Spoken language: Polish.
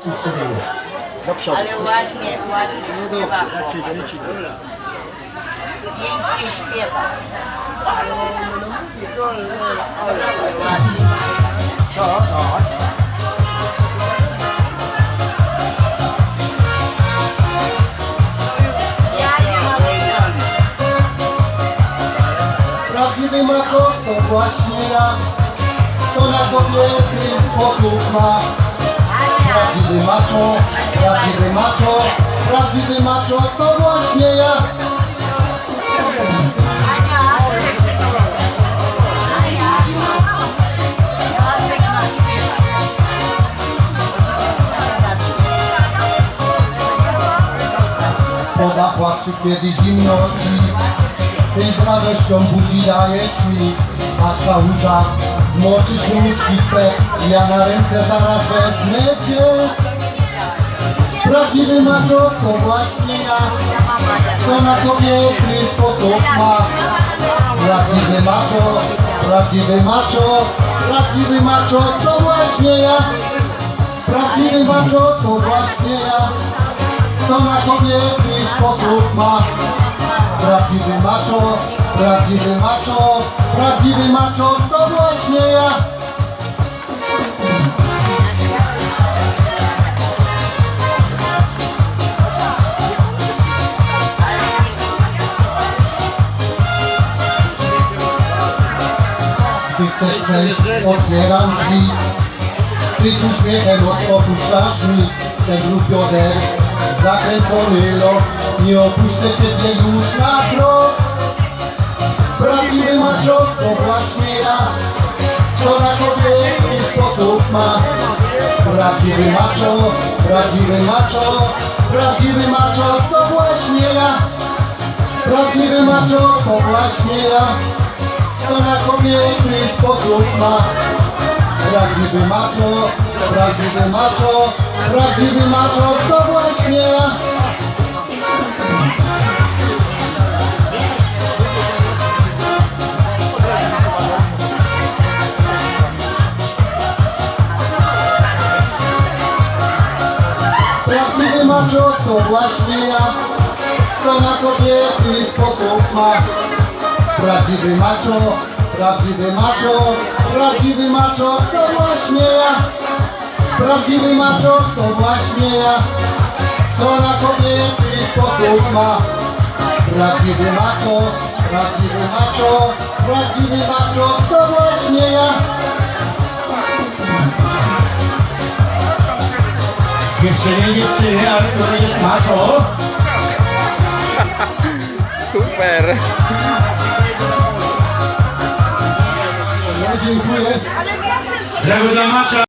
Do przodu. Ale ładnie, ładnie No śpiewa. jak się dzieci Pięknie śpiewa. Ładnie. To, no. Ja nie mam Prawdziwy macho to właśnie ja, to na kobiety sposób ma. Prawdziwy macho, prawdziwy macho, prawdziwy macho to właśnie ja. Woda płaszczy kiedy zimno ci, ty z radością buzi dajesz mi. A kałuża, zmoczysz nóżki swe, ja na ręce zaraz wezmę cię. Prawdziwy macho to właśnie ja, to na kobiety sposób ma. Prawdziwy macho, prawdziwy macho, prawdziwy macho to właśnie ja. Prawdziwy macho to właśnie ja, to na kobiety sposób ma. Prawdziwy macho, prawdziwy macho, prawdziwy macho to właśnie ja. Ty chcesz przejść, otwieram drzwi. Ty z uśmiechem opuszczasz mi ten lub bioder. Zakręcony lot, nie opuszczę cię już na krok. Prawdziwy macho to właśnie ja, co na kobiety sposób ma. Prawdziwy macho, prawdziwy macho, prawdziwy macho to właśnie ja. Prawdziwy macho to właśnie ja, co na kobiety sposób ma. Prawdziwy macho, prawdziwy macho, prawdziwy macho to właśnie ja. Prawdziwy macho to właśnie ja, co na kobiety sposób ma. Prawdziwy macho, prawdziwy macho, prawdziwy macho to właśnie ja. Prawdziwy macho to właśnie ja, co na kobiety sposób ma. Prawdziwy macho, prawdziwy macho, prawdziwy macho to właśnie ja. Dziewczyny, dziewczyny, ale to jest macho. Super! Żeby dla macza.